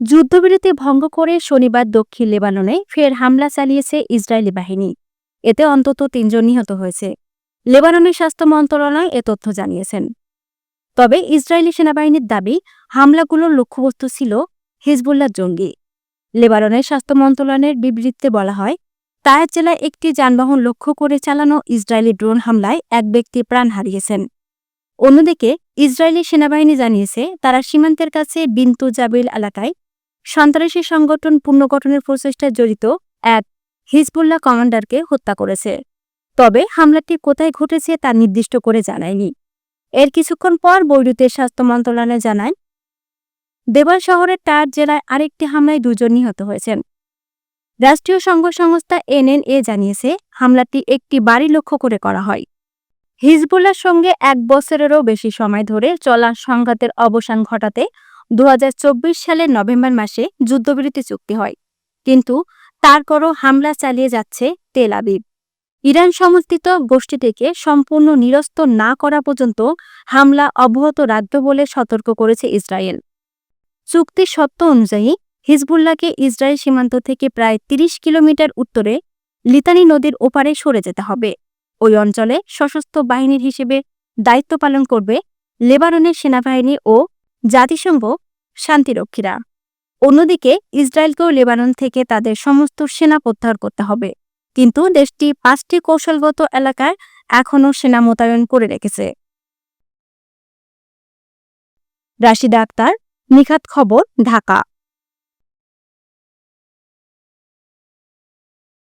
যুদ্ধবিরতি ভঙ্গ করে শনিবার দক্ষিণ লেবাননে ফের হামলা চালিয়েছে ইসরায়েলি বাহিনী। এতে অন্তত তিনজন নিহত হয়েছে। লেবাননের স্বাস্থ্য মন্ত্রণালয় এ তথ্য জানিয়েছেন। তবে ইসরায়েলি সেনাবাহিনীর দাবি, হামলাগুলোর লক্ষ্যবস্তু ছিল হিজবুল্লাহ জঙ্গি। লেবাননের স্বাস্থ্য মন্ত্রণালয়ের বিবৃতিতে বলা হয়, তায়ের জেলায় একটি যানবাহন লক্ষ্য করে চালানো ইসরায়েলি ড্রোন হামলায় এক ব্যক্তি প্রাণ হারিয়েছেন। অন্যদিকে, ইসরায়েলি সেনাবাহিনী জানিয়েছে, তারা সীমান্তের কাছে বিন্তু জাবিল এলাকায় সন্ত্রাসী সংগঠন পুনর্গঠনের প্রচেষ্টায় জড়িত এক হিজবুল্লাহ কমান্ডারকে হত্যা করেছে। তবে হামলাটি কোথায় ঘটেছে তা নির্দিষ্ট করে জানায়নি। এর কিছুক্ষণ পর বৈরুতের স্বাস্থ্য মন্ত্রণালয় জানায় দেবাল শহরের টায়ার জেলায় আরেকটি হামলায় দুজন নিহত হয়েছেন। রাষ্ট্রীয় সংবাদ সংস্থা এনএনএ জানিয়েছে, হামলাটি একটি বাড়ি লক্ষ্য করে করা হয়। হিজবুল্লার সঙ্গে এক বছরেরও বেশি সময় ধরে চলা সংঘাতের অবসান ঘটাতে দু হাজার চব্বিশ সালের নভেম্বর মাসে যুদ্ধবিরতি চুক্তি হয়। কিন্তু তারপরও হামলা চালিয়ে যাচ্ছে তেল আবিব। ইরান সমর্থিত গোষ্ঠীটিকে সম্পূর্ণ নিরস্ত না করা পর্যন্ত হামলা অব্যাহত রাখবে বলে সতর্ক করেছে ইসরায়েল। চুক্তির সত্য অনুযায়ী হিজবুল্লাহকে ইসরায়েল সীমান্ত থেকে প্রায় ৩০ কিলোমিটার উত্তরে লিতানি নদীর ওপারে সরে যেতে হবে। ওই অঞ্চলে সশস্ত্র বাহিনীর হিসেবে দায়িত্ব পালন করবে লেবাননের সেনাবাহিনী ও জাতিসংঘ শান্তিরক্ষীরা। অন্যদিকে, ইসরায়েলকেও লেবানন থেকে তাদের সমস্ত সেনা প্রত্যাহার করতে হবে। কিন্তু দেশটি পাঁচটি কৌশলগত এলাকায় এখনও সেনা মোতায়েন করে রেখেছে। রাশিদা আক্তার, নিখাত খবর, ঢাকা।